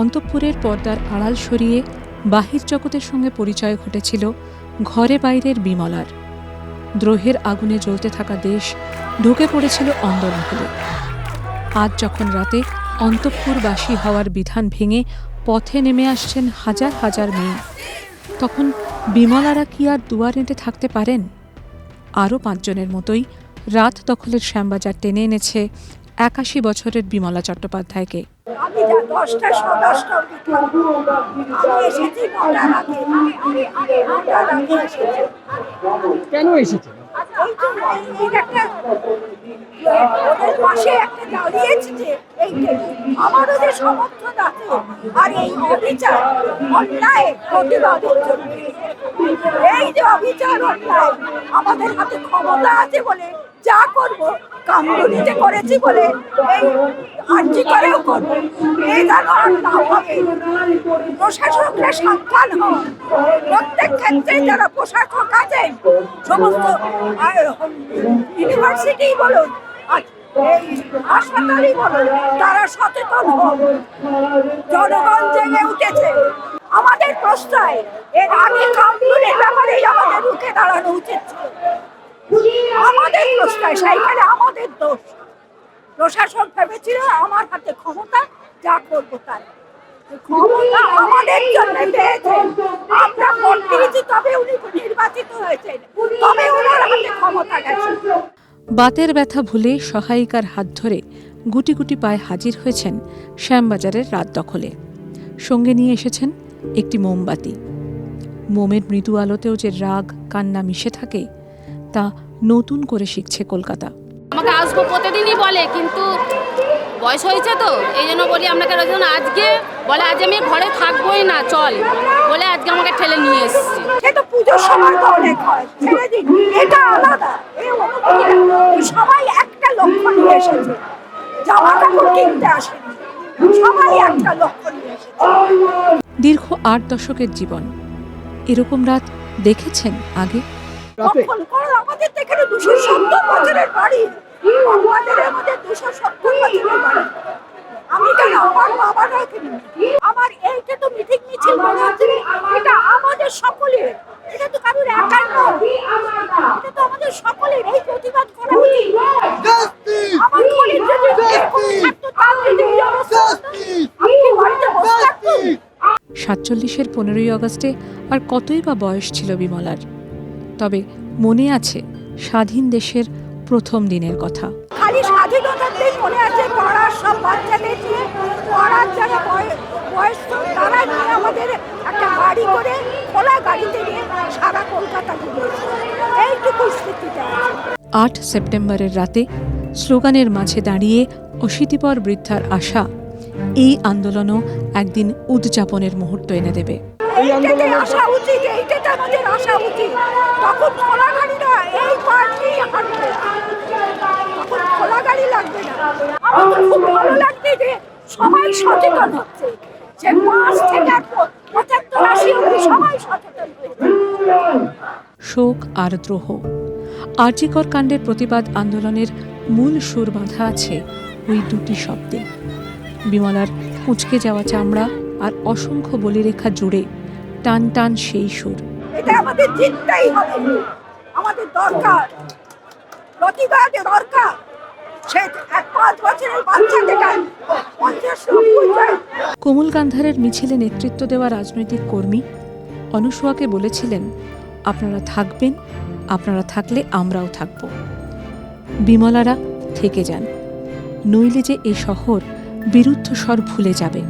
অন্তঃপুরের পর্দার আড়াল সরিয়ে বাহির জগতের সঙ্গে পরিচয় ঘটেছিল ঘরে বাইরের বিমলার। দ্রোহের আগুনে জ্বলতে থাকা দেশ ঢুকে পড়েছিল অন্দরমহলে। আজ যখন রাতে অন্তঃপুরবাসী হওয়ার বিধান ভেঙে পথে নেমে আসছেন হাজার হাজার মেয়ে, তখন বিমলারা কি আর দুয়ার এঁটে থাকতে পারেন? আরও পাঁচজনের মতোই রাত দখলের শ্যামবাজার টেনে এনেছে একাশি বছরের বিমলা চট্টোপাধ্যায়কে। আমি দশটা। আমি এসেছি নটার আগে। নটার আগে এসেছি। কেন আমারও যে সমর্থন আছে আর এই অবিচার অন্যায় প্রতিবাদের জন্য। এই যে অবিচার অন্যায় আমাদের হাতে ক্ষমতা আছে বলে যা করব কামরুনিতে করেছি বলে এই আর্জি করেও করব এই যেন আর না হবে। প্রশাসকরা সাবধান হন। প্রত্যেক ক্ষেত্রে যারা প্রশাসক আছেন, সমস্ত ইউনিভার্সিটি বলুন হাসপাতালই বলুন, তারা সচেতন হন। জনগণ জেগে উঠেছে। আমাদের প্রশ্রয় এর আগে কামরুনের ব্যাপারেই আমাদের রুখে দাঁড়ানো উচিত ছিল। আমাদের সেইখানে আমাদের দোষ। প্রশাসন ভেবেছিল আমার হাতে ক্ষমতা, যা করব তাই। বাতের ব্যথা ভুলে সহায়িকার হাত ধরে গুটি গুটি পায়ে হাজির হয়েছেন শ্যামবাজারের রাত দখলে। সঙ্গে নিয়ে এসেছেন একটি মোমবাতি। মোমের মৃদু আলোতেও যে রাগ, কান্না মিশে থাকে তা নতুন করে শিখছে কলকাতা। আমাকে আসব প্রতিদিনই বলে কিন্তু বয়স হয়েছে তো এই জন্য বলি আপনাকে আজকে বলে আজ আমি ঘরে থাকবোই না চল। বলে আজকে আমাকে ঠেলে নিয়ে এসেছি। সে তো পুজোর সময় তো অনেক হয় এটা আলাদা এই সবাই একটা লক্ষ্য নিয়ে এসেছে। জামা কাপড় কিনতে আসেনি। সবাই একটা লক্ষ্য নিয়ে এসেছে। দীর্ঘ আট দশকের জীবন এরকম রাত দেখেছেন আগে? আমাদের তো এখানে দুশো সত্তর বছরের বাড়ি। আমাদের আমাদের দুশো সত্তর বছরের বাড়ি। আমি কেন? আমার বাবারা এখানে আমার এইটা তো মিটিং মিছিল মনে হচ্ছে। এটা আমাদের সকলের। এটা তো কারোর একার নয়। এটা তো আমাদের সকলের এই প্রতিবাদ করা উচিত। আমার ঘরের যদি এরকম থাকতো তার যদি এই অবস্থা আমি কি বাড়িতে বসে থাকতুম? সাতচল্লিশের পনেরোই আগস্টে আর কতই বা বয়স ছিল বিমলার? তবে মনে আছে স্বাধীন দেশের প্রথম দিনের কথা। খালি স্বাধীনতার দিন মনে আছে পাড়ার সব বাচ্চাদের নিয়ে পাড়ার যারা বয়স্ক তারা নিয়ে আমাদের একটা গাড়ি করে খোলা গাড়িতে নিয়ে সারা কলকাতা ঘুরিয়েছে এইটুকু স্মৃতিটা আট সেপ্টেম্বরের রাতে স্লোগানের মাঝে দাঁড়িয়ে অশীতিপর বৃদ্ধার আশা এই আন্দোলনও একদিন উদযাপনের মুহূর্ত এনে দেবে। এই এইটাতে আসা উচিত এইটাতে আমাদের আসা উচিত তখন খোলা গাড়ি না এই পার্টি হাঁটবে তখন খোলা গাড়ি লাগবে না। আমার খুব ভালো লাগছে যে সবাই সচেতন হচ্ছে। যে পাঁচ থেকে পঁচাত্তর আশি অব্দি সবাই সচেতন শোক আর দ্রোহ। আর্যিকর কাণ্ডের প্রতিবাদ আন্দোলনের মূল সুর বাঁধা আছে ওই দুটি শব্দে। বিমলার কুঁচকে যাওয়া চামড়া আর অসংখ্য বলিরেখা জুড়ে টান টান সেই সুর। এটা আমাদের জিততেই হবে। আমাদের দরকার। প্রতিবাদ দরকার। কোমল গান্ধারের মিছিলে নেতৃত্ব দেওয়া রাজনৈতিক কর্মী অনুসুয়াকে বলেছিলেন আপনারা থাকবেন আপনারা থাকলে আমরাও থাকব। বিমলারা থেকে যান। নইলে যে এ শহর বিরুদ্ধ স্বর ভুলে যাবে।